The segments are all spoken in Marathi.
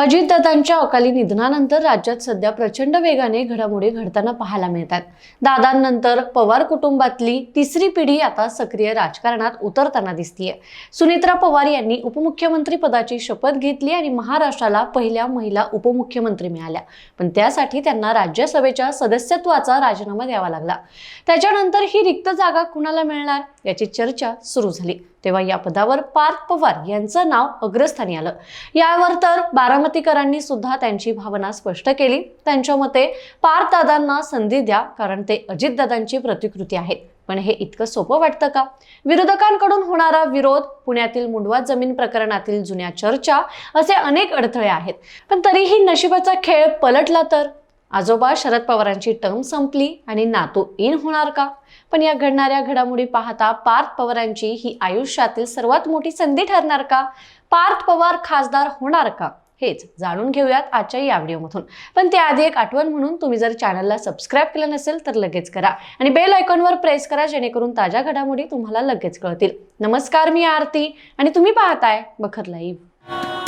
अजितदादांच्या अकाली निधनानंतर राज्यात सध्या प्रचंड वेगाने घडामोडी घडताना पाहायला मिळतात. दादांनंतर पवार कुटुंबातली तिसरी पिढी आता सक्रिय राजकारणात उतरताना दिसतीये. सुनेत्रा पवार यांनी उपमुख्यमंत्री पदाची शपथ घेतली आणि महाराष्ट्राला पहिल्या महिला उपमुख्यमंत्री मिळाल्या. पण त्यासाठी त्यांना राज्यसभेच्या सदस्यत्वाचा राजीनामा द्यावा लागला. त्याच्यानंतर ही रिक्त जागा कुणाला मिळणार? याची चर्चा सुरू झाली. तेव्हा या पदावर पार्थ पवार यांचं नाव अग्रस्थानी आलं. यावर तर बारामतीकरांनी सुद्धा त्यांची भावना स्पष्ट केली. त्यांच्या मते पार्थ दादांना संधी द्या कारण ते अजितदादांची प्रतिकृती आहेत. पण हे इतकं सोपं वाटतं का? विरोधकांकडून होणारा विरोध पुण्यातील मुंडवा जमीन प्रकरणातील जुन्या चर्चा असे अनेक अडथळे आहेत. पण तरीही नशिबाचा खेळ पलटला तर? आजोबा शरद पवारांची टर्म संपली आणि नातू इन होणार का? पण या घडणाऱ्या घडामोडी पाहता पार्थ पवारांची ही आयुष्यातील सर्वात मोठी संधी ठरणार का? पार्थ पवार खासदार होणार का? हेच जाणून घेऊयात आजच्या या व्हिडिओमधून. पण त्याआधी एक आठवण म्हणून तुम्ही जर चॅनलला सबस्क्राईब केलं नसेल तर लगेच करा आणि बेल आयकॉनवर प्रेस करा जेणेकरून ताज्या घडामोडी तुम्हाला लगेच कळतील. नमस्कार मी आरती आणि तुम्ही पाहताय बखर लाईव्ह.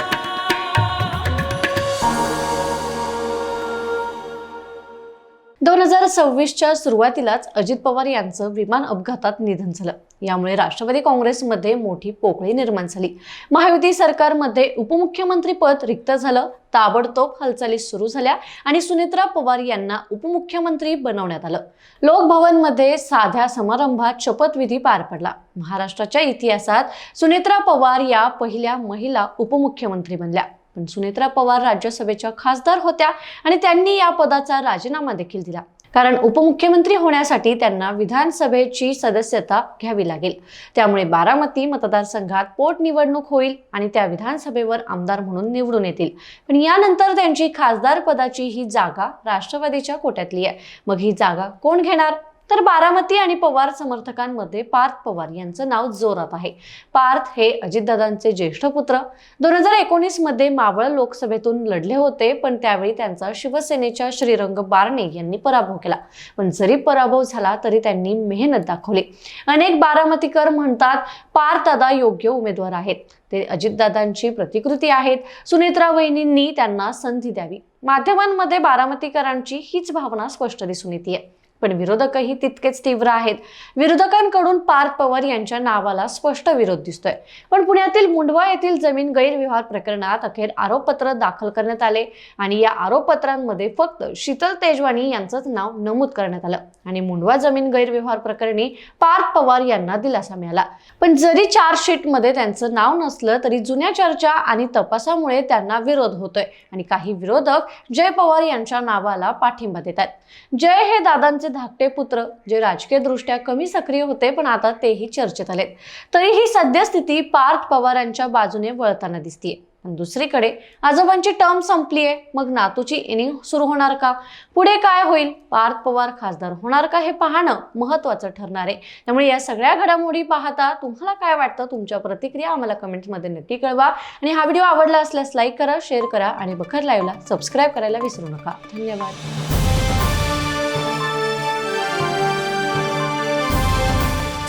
दोन हजार सव्वीसच्या सुरुवातीलाच अजित पवार यांचं विमान अपघातात निधन झालं. यामुळे राष्ट्रवादी काँग्रेसमध्ये मोठी पोकळी निर्माण झाली. महायुती सरकारमध्ये उपमुख्यमंत्री पद रिक्त झालं. ताबडतोब हालचाली सुरू झाल्या आणि सुनेत्रा पवार यांना उपमुख्यमंत्री बनवण्यात आलं. लोकभवनमध्ये साध्या समारंभात शपथविधी पार पडला. महाराष्ट्राच्या इतिहासात सुनेत्रा पवार या पहिल्या महिला उपमुख्यमंत्री बनल्या. पण सुनेत्रा पवार राज्यसभेच्या खासदार होत्या आणि त्यांनी या पदाचा राजीनामा देखील दिला. कारण उपमुख्यमंत्री होण्यासाठी त्यांना विधानसभेची सदस्यता घ्यावी लागेल. त्यामुळे बारामती मतदारसंघात पोटनिवडणूक होईल आणि त्या विधानसभेवर आमदार म्हणून निवडून येतील. पण यानंतर त्यांची खासदार पदाची ही जागा राष्ट्रवादीच्या कोट्यातली आहे. मग ही जागा कोण घेणार? तर बारामती आणि पवार समर्थकांमध्ये पार्थ पवार यांचं नाव जोरात आहे. पार्थ हे अजितदादांचे ज्येष्ठ पुत्र. दोन हजार एकोणीसमध्ये मावळ लोकसभेतून लढले होते पण त्यावेळी त्यांचा शिवसेनेच्या श्रीरंग बारणे यांनी पराभव केला. पण जरी पराभव झाला तरी त्यांनी मेहनत दाखवली. अनेक बारामतीकर म्हणतात पार्थ दादा योग्य उमेदवार आहेत. ते अजितदादांची प्रतिकृती आहेत. सुनेत्रा वहिनींनी त्यांना संधी द्यावी. माध्यमांमध्ये बारामतीकरांची हीच भावना स्पष्ट दिसून येते पण विरोधकही तितकेच तीव्र आहेत. विरोधकांकडून पार्थ पवार यांच्या नावाला स्पष्ट विरोध दिसतोय. पण पुण्यातील मुंडवा येथील जमीन गैरव्यवहार प्रकरणात अखेर आरोपपत्र दाखल करण्यात आले आणि या आरोपपत्रांमध्ये फक्त शीतल तेजवानी यांचंच नाव नमूद करण्यात आलं आणि मुंडवा जमीन गैरव्यवहार प्रकरणी पार्थ पवार यांना दिलासा मिळाला. पण जरी चार्जशीटमध्ये त्यांचं नाव नसलं तरी जुन्या चर्चा आणि तपासामुळे त्यांना विरोध होतोय आणि काही विरोधक जय पवार यांच्या नावाला पाठिंबा देतात जय हे दादांचे धाकटे पुत्र जे राजकीयदृष्ट्या कमी सक्रिय होते पण आता तेही चर्चेत आलेत. तरीही सद्यस्थिती पार्थ पवारांच्या बाजूने वळताना दिसतीये. पण दुसरीकडे आजोबांची टर्म संपलीये. मग नातूची इनिंग सुरू होणार का? पुढे काय होईल? पार्थ पवार खासदार होणार का हे पाहणं महत्वाचं ठरणार आहे. त्यामुळे या सगळ्या घडामोडी पाहता तुम्हाला काय वाटतं? तुमच्या प्रतिक्रिया आम्हाला कमेंट्समध्ये नक्की कळवा. आणि हा व्हिडिओ आवडला असल्यास लाईक करा शेअर करा आणि बखर लाईव्हला सबस्क्राईब करायला विसरू नका. धन्यवाद.